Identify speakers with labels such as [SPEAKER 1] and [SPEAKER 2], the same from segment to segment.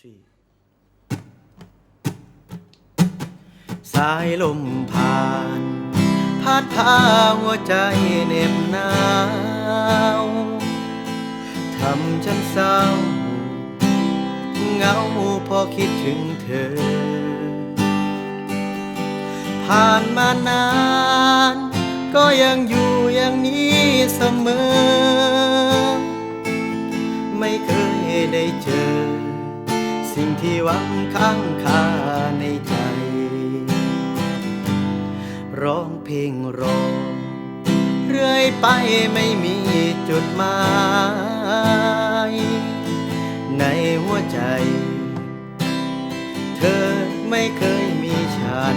[SPEAKER 1] three สายลมผ่าน พัดพาหัวใจเหน็บหนาวทำฉันเศร้าเหงาพอคิดถึงเธอ ผ่านมานาน ก็ยังอยู่อย่างนี้เสมอ ไม่เคยได้เจอ สิ่งที่หวังข้างคาในใจ ร้องเพลงรอเรื่อยไปไม่มีจุดหมาย ในหัวใจ เธอไม่เคยมีฉัน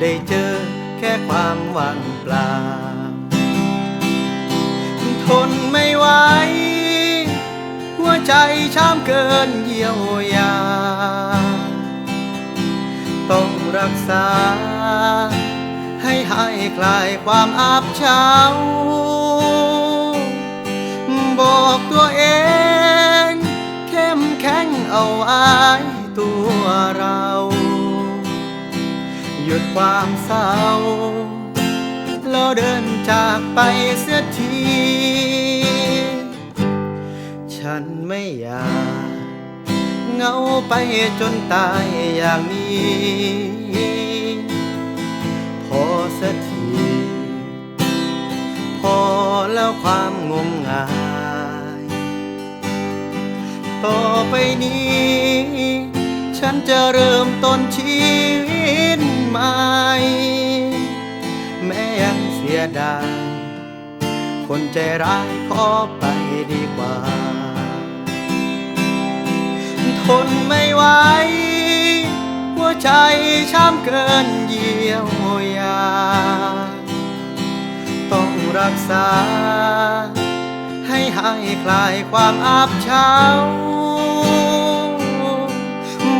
[SPEAKER 1] ได้เจอแค่ความว่างเปล่า ทนไม่ไหวหัวใจช้ำเกินเยียวยา ต้องรักษา ให้หายคลายความอับเช้า ความเศร้าแล้วเดินจากไปเสียที ฉันไม่อยากเงาไปจนตายอย่างนี้ พอสักที พอแล้วความงมงาย ต่อไปนี้ ฉันจะเริ่มต้นชีวิต ใหม แม้ยังเสียดาย คนใจร้ายขอไปดีกว่า ทนไม่ไหว หัวใจช้ำเกินเยียวยา ต้องรักษา ให้หายคลายความอับเฉา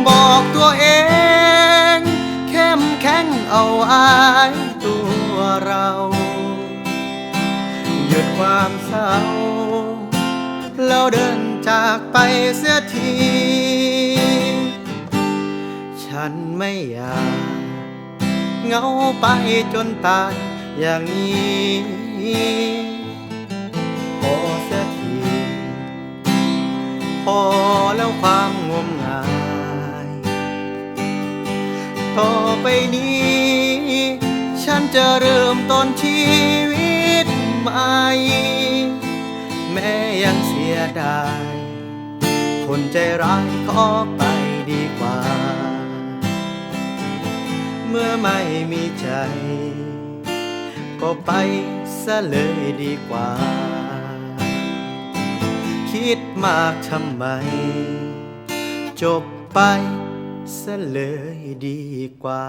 [SPEAKER 1] บอกตัวเอง ความเศร้าแล้วเดินจากไปเสียที ฉันไม่อยากเหงาไปจนตายอย่างนี้พอเสียที พอแล้วความงมงาย ต่อไปนี้ ฉันจะเริ่มต้นชีวิต ใหมแม้ยังเสียดาย คนใจร้ายขอไปดีกว่า เมื่อไม่มีใจ ก็ไปซะเลยดีกว่า คิดมากทำไม จบไปซะเลยดีกว่า